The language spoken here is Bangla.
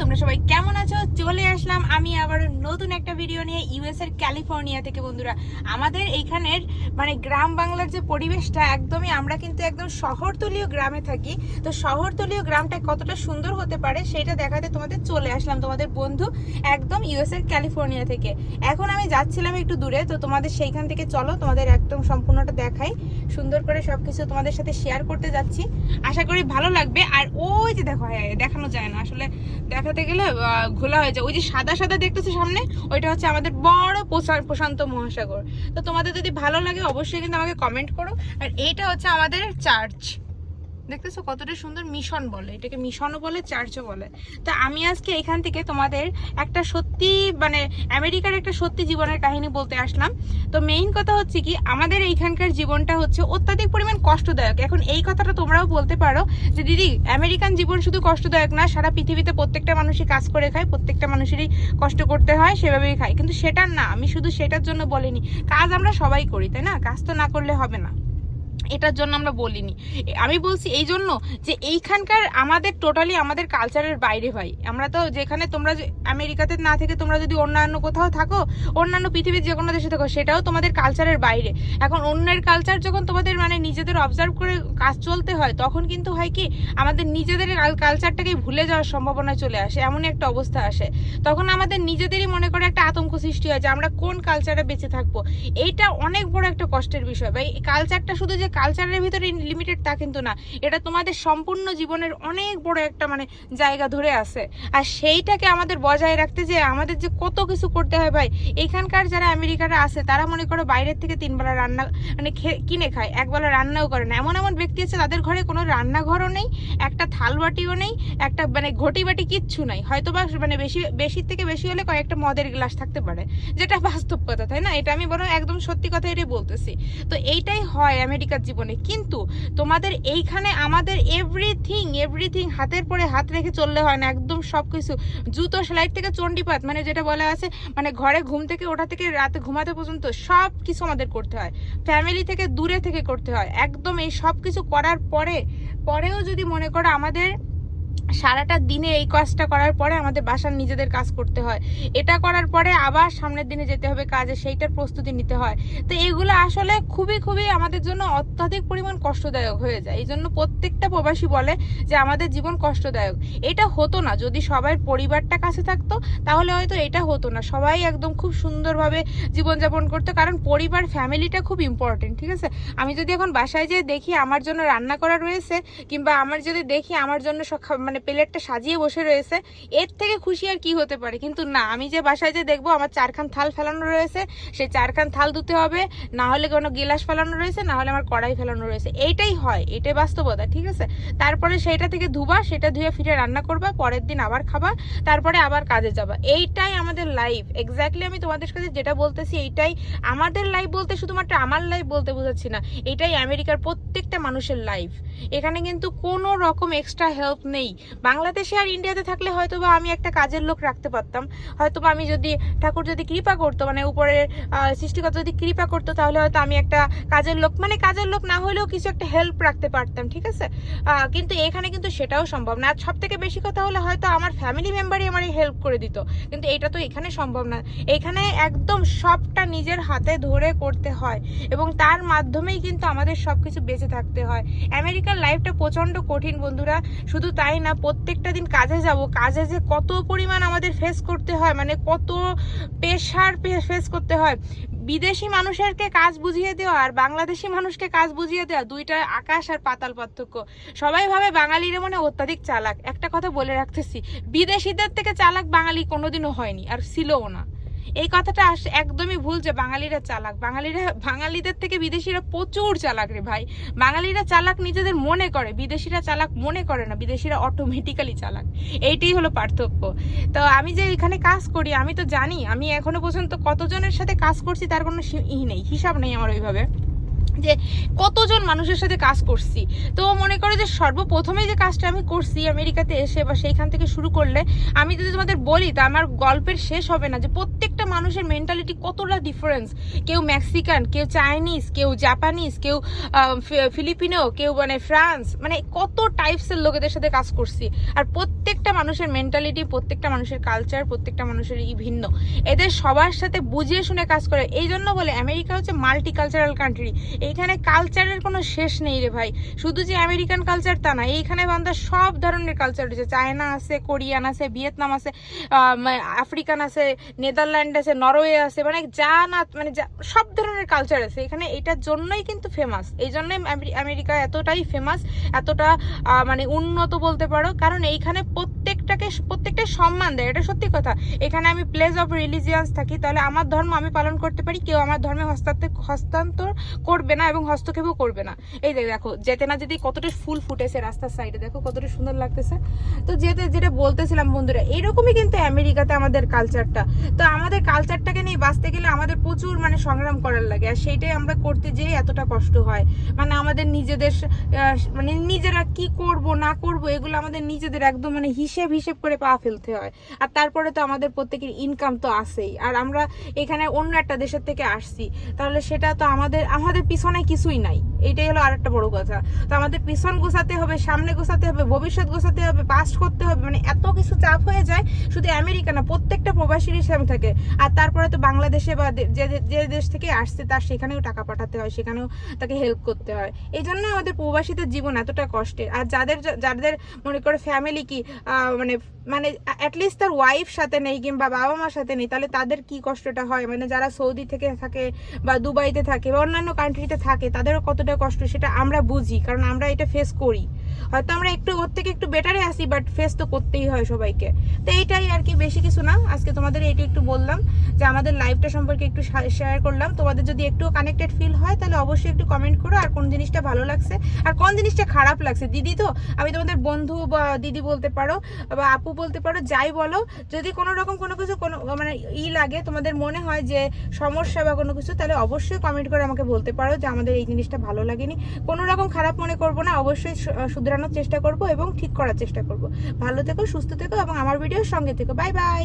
তোমরা সবাই কেমন আছো? চলে আসলাম আমি আবার নতুন একটা ভিডিও নিয়ে ইউএস এর ক্যালিফোর্নিয়া থেকে, বন্ধুরা। আমাদের এইখানের মানে গ্রাম বাংলার যে পরিবেশটা, একদমই আমরা কিন্তু একদম শহরতলীয় গ্রামে থাকি। তো শহরতলীয় গ্রামটা কতটা সুন্দর হতে পারে সেটা দেখাতে তোমাদের চলে আসলাম, তোমাদের বন্ধু একদম ইউএস এর ক্যালিফোর্নিয়া থেকে। এখন আমি যাচ্ছিলাম একটু দূরে, তো তোমাদের সেইখান থেকে চলো, তোমাদের একদম সম্পূর্ণটা দেখাই। সুন্দর করে সবকিছু তোমাদের সাথে শেয়ার করতে যাচ্ছি। আশা করি ভালো লাগবে। আর ওই যে দেখো হ্যাঁ দেখানো যায় না। আসলে দেখাতে গেলে ঘোলা হয়ে যায়। ওই যে সাদা সাদা দেখতেছো সামনে, ওইটা হচ্ছে আমাদের বড় প্রশা- প্রশান্ত মহাসাগর। তো তোমাদের যদি ভালো লাগে, অবশ্যই কিন্তু আমাকে কমেন্ট করো। আর এইটা হচ্ছে আমাদের চার্চ দেখতেছো কতটা সুন্দর মিশন বলে, এটাকে মিশনও বলে, চার্চও বলে। তো আমি আজকে এখান থেকে তোমাদের একটা সত্যি মানে আমেরিকার একটা সত্যি জীবনের কাহিনী বলতে আসলাম। তো মেইন কথা হচ্ছে কি, আমাদের এইখানকার জীবনটা হচ্ছে অত্যাধিক পরিমাণ কষ্টদায়ক। এখন এই কথাটা তোমরাও বলতে পারো যে, দিদি, আমেরিকান জীবন শুধু কষ্টদায়ক না, সারা পৃথিবীতে প্রত্যেকটা মানুষই কাজ করে খায়, প্রত্যেকটা মানুষেরই কষ্ট করতে হয়, সেভাবেই খায়। কিন্তু সেটা না, আমি শুধু সেটার জন্য বলিনি, কাজ আমরা সবাই করি, তাই না? কাজ তো না করলে হবে না। এটার জন্য আমরা বলিনি। আমি বলছি এই জন্য যে এইখানকার আমাদের টোটালি আমাদের কালচারের বাইরে ভাই। আমরা তো যেখানে তোমরা আমেরিকাতে না থেকে তোমরা যদি অন্যান্য কোথাও থাকো, অন্যান্য পৃথিবীর যে কোনো দেশে থাকো, সেটাও তোমাদের কালচারের বাইরে। এখন অন্যের কালচার যখন তোমাদের মানে নিজেদের অবজার্ভ করে কাজ চলতে হয়, তখন কিন্তু হয় কি, আমাদের নিজেদের কালচারটাকে ভুলে যাওয়ার সম্ভাবনা চলে আসে এমন একটা অবস্থা আসে। তখন আমাদের নিজেদেরই মনে করে একটা আতঙ্ক সৃষ্টি হয় যে আমরা কোন কালচারে বেঁচে থাকব। এইটা অনেক বড় একটা কষ্টের বিষয় ভাই। কালচারটা শুধু যে কালচারের ভিতরে লিমিটেড তা কিন্তু না। এটা তোমাদের সম্পূর্ণ জীবনের অনেক বড় একটা মানে জায়গা ধরে আছে। আর সেইটাকে আমাদের বজায় রাখতে যে আমাদের যে কত কিছু করতে হয় ভাই, এখানকার যারা আমেরিকারা আছে, তারা মনে করো বাইরের থেকে তিনবেলা রান্না মানে কিনে খায়, একবেলা রান্নাও করে না। এমন এমন ব্যক্তি আছে, তাদের ঘরে কোনো রান্নাঘরও নেই, একটা থাল বাটিও নেই, একটা মানে ঘটি বাটি কিচ্ছু নাই। হয়তো বা মানে বেশি, বেশির থেকে বেশি হলে কয়েকটা মদের গ্লাস থাকতে পারে, যেটা বাস্তব কথা, তাই না? এটা আমি বরং একদম সত্যি কথা এটাই বলতেছি। তো এইটাই হয় আমেরিকার জীবনে। কিন্তু তোমাদের এইখানে আমাদের এভরিথিং এভরিথিং হাতের পরে হাত রেখে চললে হয় না। একদম সব কিছু জুতো, সেলাই থেকে চণ্ডীপাত মানে যেটা বলা আছে মানে ঘরে ঘুম থেকে ওঠা থেকে রাতে ঘুমাতে পর্যন্ত সব কিছু আমাদের করতে হয়। ফ্যামিলি থেকে দূরে থেকে করতে হয়। একদম এই সব কিছু করার পরে, পরেও যদি মনে করো আমাদের সারাটা দিনে এই কাজটা করার পরে আমাদের বাসার নিজেদের কাজ করতে হয়। এটা করার পরে আবার সামনের দিনে যেতে হবে কাজে, সেইটার প্রস্তুতি নিতে হয়। তো এগুলো আসলে খুবই খুবই আমাদের জন্য অত্যাধিক পরিমাণ কষ্টদায়ক হয়ে যায়। এই জন্য প্রত্যেকটা প্রবাসী বলে যে, আমাদের জীবন কষ্টদায়ক। এটা হতো না। যদি সবাই পরিবারটা কাছে থাকতো, তাহলে হয়তো এটা হতো না। সবাই একদম খুব সুন্দরভাবে জীবনযাপন করতো। কারণ পরিবার, ফ্যামিলিটা খুব ইম্পর্টেন্ট ঠিক আছে? আমি যদি এখন বাসায় যেয়ে দেখি, আমার জন্য রান্না করা রয়েছে, কিংবা আমার যদি দেখি, আমার জন্য সব মানে প্লেটটা সাজিয়ে বসে রয়েছে। এর থেকে খুশি আর কি হতে পারে? কিন্তু না, আমি যে বাসায় যে দেখব আমার চারখান থাল ফেলানো রয়েছে সেই চারখান থাল ধুতে হবে, না হলে কোনো গিলাস ফেলানো রয়েছে, না হলে আমার কড়াই ফেলানো রয়েছে। এইটাই হয়, এটাই বাস্তবতা, ঠিক আছে? তারপরে সেইটা থেকে ধুবা, সেটা ধুয়ে ফিরে রান্না করবা, পরের দিন আবার খাবা, তারপরে আবার কাজে যাবা। এইটাই আমাদের লাইফ এক্স্যাক্টলি আমি তোমাদের কাছে যেটা বলতেছি, এইটাই আমাদের লাইফ বলতে শুধুমাত্র আমার লাইফ বলতে বোঝাচ্ছি না, এটাই আমেরিকার প্রত্যেকটা মানুষের লাইফ এখানে কিন্তু কোনো রকম এক্সট্রা হেল্প নেই। বাংলাদেশে আর ইন্ডিয়াতে থাকলে হয়তো বা আমি একটা কাজের লোক রাখতে পারতাম। হয়তো বা আমি যদি ঠাকুর যদি কৃপা করতো মানে উপরের আহ, সৃষ্টিকর্তা যদি কৃপা করতো তাহলে হয়তো আমি একটা কাজের লোক মানে কাজের লোক না হলেও কিছু একটা হেল্প রাখতে পারতাম ঠিক আছে? কিন্তু এখানে কিন্তু সেটাও সম্ভব না। আর সব থেকে বেশি কথা হলে হয়তো আমার ফ্যামিলি মেম্বারই আমার হেল্প করে দিত। কিন্তু এটা তো এখানে সম্ভব না। এখানে একদম সবটা নিজের হাতে ধরে করতে হয়। এবং তার মাধ্যমেই কিন্তু আমাদের সবকিছু বেঁচে থাকতে হয়। আমেরিকার লাইফটা প্রচণ্ড কঠিন বন্ধুরা। শুধু তাই না, প্রত্যেকটা দিন কাজে যাব, কাজে যে কত পরিমাণ আমাদের ফেস করতে হয় মানে কত প্রেশার ফেস করতে হয়। বিদেশি মানুষেরকে কাজ বুঝিয়ে দেওয়া আর বাংলাদেশি মানুষকে কাজ বুঝিয়ে দেওয়া দুইটা আকাশ আর পাতাল পার্থক্য। সবাই ভাবে বাঙালিরা মানে অত্যাধিক চালাক। একটা কথা বলে রাখতেছি, বিদেশিদের থেকে চালাক বাঙালি কোনোদিনও হয়নি, আর ছিলও না। এই কথাটা আস- একদমই ভুল যে বাঙালিরা চালাক। বাঙালিরা, বাঙালিদের থেকে বিদেশিরা প্রচুর চালাক রে ভাই। বাঙালিরা চালাক নিজেদের মনে করে, বিদেশিরা চালাক মনে করে না, বিদেশিরা অটোমেটিক্যালি চালাক। এইটাই হলো পার্থক্য। তো আমি যে এখানে কাজ করি, আমি তো জানি, আমি এখনও পর্যন্ত কতজনের সাথে কাজ করছি তার কোনো ই নেই, হিসাব নেই আমার ওইভাবে। যে কতজন মানুষের সাথে কাজ করছি। তো মনে করে যে সর্বপ্রথমে যে কাজটা আমি করছি আমেরিকাতে এসে বা সেইখান থেকে শুরু করলে, আমি যদি তোমাদের বলি, তা আমার গল্পের শেষ হবে না। যে প্রত্যেকটা মানুষের মেন্টালিটি কতটা ডিফারেন্স কেউ মেক্সিকান কেউ চাইনিজ কেউ জাপানিজ কেউ ফিলিপিনো কেউ মানে ফ্রান্স মানে কত টাইপসের লোকেদের সাথে কাজ করছি। আর প্রত্যেকটা মানুষের মেন্টালিটি প্রত্যেকটা মানুষের কালচার প্রত্যেকটা মানুষের ই ভিন্ন। এদের সবার সাথে বুঝিয়ে শুনে কাজ করে। এই জন্য বলে আমেরিকা হচ্ছে মাল্টি কালচারাল কান্ট্রি এইখানে কালচারের কোনো শেষ নেই রে ভাই। শুধু যে আমেরিকান কালচার তা না, এইখানে বান্ধা সব ধরনের কালচার রয়েছে। চায়না আছে কোরিয়ান আছে ভিয়েতনাম আছে আফ্রিকান আছে নেদারল্যান্ড আছে, নরওয়ে আছে মানে যা না মানে যা- সব ধরনের কালচার আছে। এখানে এটার জন্যই কিন্তু ফেমাস এই জন্যই আমেরি- আমেরিকা এতটাই ফেমাস এতটা মানে উন্নত বলতে পারো। কারণ এইখানে প্রত্যেকটাকে প্রত্যেকটা সম্মান দেয়, এটা সত্যি কথা। এখানে আমি প্লেস অফ রিলিজিয়ান্স থাকি, তাহলে আমার ধর্ম আমি পালন করতে পারি, কেউ আমার ধর্মে হস্তান্তর হস্তান্তর করবে না এবং হস্তক্ষেপও করবে না। এই যে দেখো, যেতে না যেতে কতটা ফুল ফুটেছে রাস্তার সাইডে দেখো কতটা সুন্দর লাগতেছে। তো যেতে যেটা বলতেছিলাম বন্ধুরা, এরকমই কিন্তু আমেরিকাতে আমাদের কালচারটা তো আমাদের কালচারটাকে নিয়ে বাঁচতে গেলে আমাদের প্রচুর মানে সংগ্রাম করার লাগে। আর সেইটাই আমরা করতে যেয়ে এতটা কষ্ট হয়। মানে আমাদের নিজেদের মানে নিজেরা কি করব, না করব, এগুলো আমাদের নিজেদের একদম মানে হিসেব হিসেব করে পা ফেলতে হয়। আর তারপরে তো আমাদের প্রত্যেকের ইনকাম তো আসেই আর আমরা এখানে অন্য একটা দেশের থেকে আসছি। তাহলে সেটা তো আমাদের আমাদের পিছনে কিছুই নাই। এটাই হলো আরেকটা বড় কথা। তো আমাদের পিছন গোছাতে হবে, সামনে গোছাতে হবে, ভবিষ্যৎ গোছাতে হবে পাস্ট করতে হবে মানে এত কিছু চাপ হয়ে যায়। শুধু আমেরিকা না, প্রত্যেকটা প্রবাসীর হিসাবে থাকে। আর তারপরে তো বাংলাদেশে বা যে যে দেশ থেকে আসছে তার সেখানেও টাকা পাঠাতে হয়, সেখানেও তাকে হেল্প করতে হয়। এই জন্য আমাদের প্রবাসীদের জীবন এতটা কষ্টের। আর যাদের যাদের মনে করে ফ্যামিলি কি মানে মানে অ্যাটলিস্ট তার ওয়াইফ সাথে নেই কিংবা বাবা মার সাথে নেই, তাহলে তাদের কি কষ্টটা হয়? মানে যারা সৌদি থেকে থাকে বা দুবাইতে থাকে বা অন্যান্য কান্ট্রিতে থাকে, তাদেরও কতটা কষ্ট সেটা আমরা বুঝি, কারণ আমরা এটা ফেস করি। হয়তো আমরা একটু ওর থেকে একটু বেটারে আসি বাট ফেস তো করতেই হয় সবাইকে। তো এইটাই আর কি, বেশি কিছু না। আজকে তোমাদের এইটা একটু বললাম, যে আমাদের লাইফটা সম্পর্কে একটু শেয়ার করলাম। তোমাদের যদি একটু কানেক্টেড ফিল হয়, তাহলে অবশ্যই একটু কমেন্ট করো, আর কোন জিনিসটা ভালো লাগছে, আর কোন জিনিসটা খারাপ লাগছে। দিদি তো, আমি তোমাদের বন্ধু বা দিদি বলতে পারো, বা আপু বলতে পারো, যাই বলো, যদি কোনো রকম কোনো কিছু, কোনো মানে ই লাগে, তোমাদের মনে হয় যে সমস্যা বা কোনো কিছু, তাহলে অবশ্যই কমেন্ট করে আমাকে বলতে পারো যে আমাদের এই জিনিসটা ভালো লাগেনি। কোনো রকম খারাপ মনে করব না, অবশ্যই শুধরানোর চেষ্টা করব এবং ঠিক করার চেষ্টা করব। ভালো থেকো, সুস্থ থেকো এবং আমার ভিডিওর সঙ্গে থেকো। Bye bye